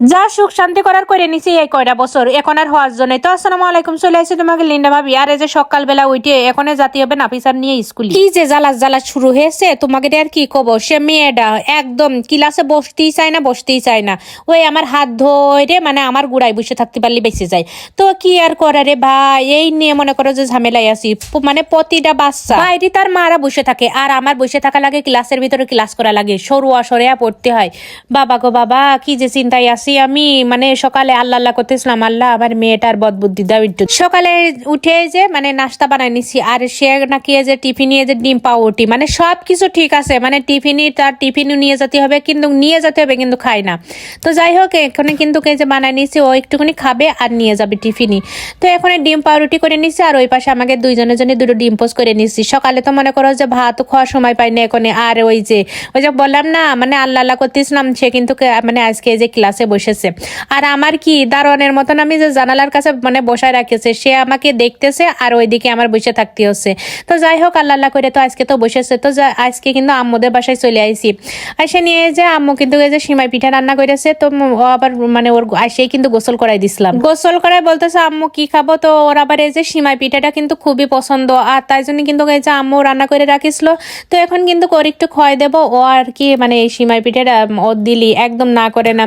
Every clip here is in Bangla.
যা সুখ শান্তি করার করে নিছি এই কয়টা বছর। এখন আর হওয়ার জন্য তো আসসালামু আলাইকুম, চলে আসি তোমাকে লিন্ডা ভাবি। আর এই যে সকালবেলা উঠে এখন জাতি হবে নাফিসার নিয়ে স্কুল। কি যে জ্বালাস জ্বালাস শুরু হয়েছে, তোমাকে আর কি কব? সে মেয়েটা একদম ক্লাসে বসতেই চায় না, বসতেই চায় না। ওই আমার হাত ধরে মানে আমার গুড়াই বসে থাকতে পারলে বেঁচে যায়। তো কি আর করারে ভাই? এই নিয়ে মনে করো যে ঝামেলায় আছি। মানে প্রতিটা বাচ্চা। বাইরে তার মারা বসে থাকে। আর আমার বসে থাকা লাগে, ক্লাসের ভিতরে ক্লাস করা লাগে। সরুয়া সরেয়া পড়তে হয়। বাবা গো বাবা, কি যে চিন্তায় আছি। আমি মানে সকালে আল্লাহ আল্লাহ করতেছিলাম, আল্লাহ আমার মেয়েটার বদবুদ্ধি দাও একটু। সকালে উঠে যে মানে নাস্তা বানাই নিছি, আর সে নাকি যে টিফিনে যে ডিম পাউরুটি মানে সব কিছু ঠিক আছে মানে টিফিনই তার টিফিনও নিয়ে যেতে হবে, কিন্তু নিয়ে যেতে হবে, কিন্তু খায় না। তো যাই হোক, এখানে কিন্তু কে যে বানাই নিছি, ও একটুখানি খাবে আর নিয়ে যাবে টিফিনই। তো এখন ডিম পাউরুটি করে নিছি, আর ওই পাশে আমাকে দুইজনের জন্য দুটো ডিম পোস্ট করে নিছি। সকালে তো মনে করো যে ভাত খাওয়ার সময় পাই না এখন, আর ওই যে ওই যে বললাম না মানে আল্লাহ আল্লাহ করতেছিলাম, সে কিন্তু মানে আজকে যে ক্লাসে বসেছে। আর আমার কি দারোয়ানের মতন আমি যে জানালার কাছে মানে বসায় রাখেছে সে আমাকে দেখতেছে আর ওইদিকে আমার বসে থাকতে হচ্ছে। তো যাই হোক, আল্লাহ আল্লাহ করে তো আজকে তো বসেছে। তো আজকে কিন্তু আম্মুদের বাসায় চলে আইছি। আসে নিয়ে যে আম্মু কিন্তু যে সিমাই পিঠা রান্না করেছে, তো আবার মানে ওর আসেই কিন্তু গোসল করাই দিছিলাম। গোসল করাই বলতেছে, আম্মু, কি খাব? তো ওর আবার এই যে সিমাই পিঠাটা কিন্তু খুবই পছন্দ। আর তাই জন্য কিন্তু এই যে আম্মু রান্না করে রাখিছিল। তো এখন কিন্তু ওর একটু খয় দেবো। ও আর কি মানে এই সিমাই পিঠাটা ও দিলি, একদম না করে না।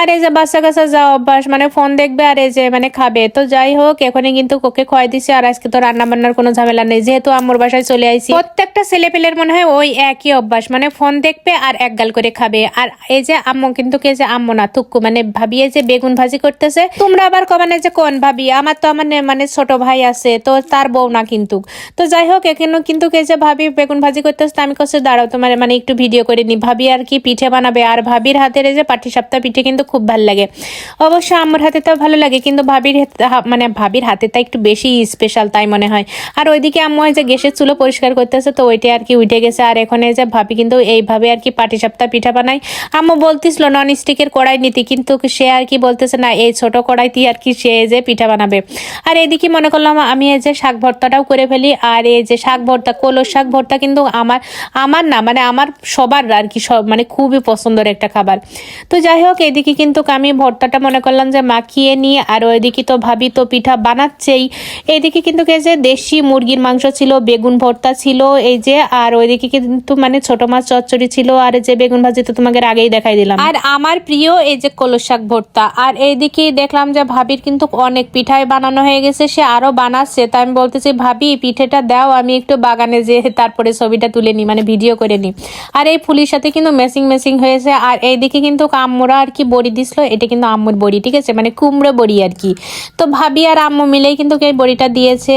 আর এই যে বাচ্চা কাচ্চা যা অভ্যাস মানে ফোন দেখবে আর এই যে মানে খাবে। তো যাই হোক, এখনই কিন্তু কোকে খয় দিছে আর আজকে তো রান্না বান্নার কোনো ঝামেলা নেই। যেহেতু আম্মুর বাসায় চলে আইছি, প্রত্যেকটা ছেলে পেলের মনে হয় ওই একই অভ্যাস মানে ফোন দেখবে আর এক গাল করে খাবে। আর এই যে আম্মু কিন্তু কে যে আম্মু না তুক্কু মানে ভাবিয়ে যে বেগুন ভাজি করতেছে। তোমরা আবার কমানে যে কোন ভাবি? আমার তো আমার মানে ছোট ভাই আছে, তো তার বউ না কিন্তু। তো যাই হোক এখানেও কিন্তু কে যে ভাবি বেগুন ভাজি করতেছে আমি কাছে দাঁড়াও, তোমার মানে একটু ভিডিও করে নি। ভাবি আর কি পিঠে বানাবে। আর ভাবির হাতের এই যে পাটি সাপ্তাহ পিঠে কিন্তু খুব ভালো লাগে। অবশ্য আমার হাতে তো ভালো লাগে, কিন্তু ভাবির মানে ভাবির হাতেটা একটু বেশি স্পেশাল তাই মনে হয়। আর ওইদিকে আম্মু এই যে গ্যাসের চুলো পরিষ্কার করতেছে, তো ওইটা আর কি উঠে গেছে। আর এখন যে ভাবি কিন্তু এইভাবে আর কি পাটি সাপ্তাহ পিঠা বানাই আম্মু বলতেছিল নন স্টিকের কড়াই নিতে। কিন্তু সে আর কি বলতেছে, না, এই ছোট কড়াইতে আর কি সে যে পিঠা বানাবে। আর এদিকে মনে করলাম, আমি এই যে শাক ভর্তাটাও করে ফেলি। আর এই যে শাক ভর্তা কলোর শাক ভর্তা কিন্তু আমার আমার না মানে আমার সবার আর কি সব মানে খুবই পছন্দের একটা খাবার। তো যাই হোক, এদিকে কিন্তু আমি ভর্তাটা মনে করলাম যে মাখিয়ে নিয়ে আর ওইদিকে তো ভাবি তো পিঠা বানাচ্ছেই। এইদিকে কিন্তু এই যে দেশি মুরগির মাংস ছিল, বেগুন ভর্তা ছিল, এই যে আর ওইদিকে কিন্তু মানে ছোট মাছ চচ্চড়ি ছিল, আর যে বেগুন ভাজি তো তোমাকে আগেই দেখাই দিলাম। আর আমার প্রিয় এই যে কলস শাক ভর্তা, আর এইদিকে দেখলাম যে ভাবির কিন্তু অনেক পিঠাই বানানো হয়ে গেছে, সে আরও বানাচ্ছে। তাই আমি বলতেছি, ভাবি, পিঠেটা দাও, আমি একটু বাগানে যে তারপরে ছবিটা তুলে নিই মানে ভিডিও করে নিই আর এই ফুলির সাথে কিন্তু মেসিং মেসিং হয়েছে, আর এইদিকে কিন্তু আম্মুরা আর কি বড়ি দিছিল, এটা কিন্তু আম্মুর বড়ি, ঠিক আছে? মানে কুমড়ো বড়ি আর কি। তো ভাবি আর আম্মু মিলেই কিন্তু এই বড়িটা দিয়েছে।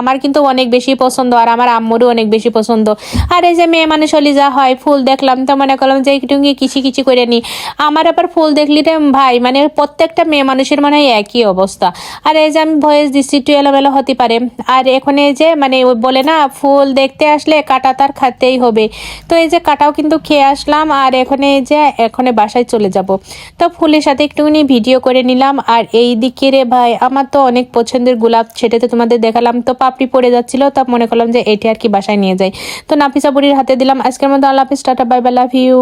আমার কিন্তু অনেক বেশি পছন্দ আর আমার আম্মুরও অনেক বেশি পছন্দ। আর এই যে মেয়ে মানুষ হলে যা হয়, ফুল দেখলাম তো মনে করলাম যে একটু কিচি কিচি করে নি। আমার আবার ফুল দেখলি ভাই মানে প্রত্যেকটা মেয়ে মানুষের মানে একই অবস্থা। আর এই যে আমি ভয়েস দিচ্ছি, একটু এলোমেলো হতে পারে। আর এখন এই যে মানে বলে না, ফুল দেখতে আসলে কাটা তার খাতেই হবে। তো এই যে কাটাও কিন্তু খেয়ে আসলাম, আর এখানে এই যে, এখন বাসায় চলে যাব। তো ফুলের সাথে একটুখানি ভিডিও করে নিলাম। আর এই দিকে রে ভাই, আমার তো অনেক পছন্দের গোলাপ সেটাতে তোমাদের দেখালাম। তো পাপড়ি পড়ে যাচ্ছিল, তা মনে করলাম যে এটি আর কি বাসায় নিয়ে যাই। তো নাফিসা বুড়ির হাতে দিলাম। আজকের মধ্যে আল্লাহ হাফিজ, tata, bye bye, love you.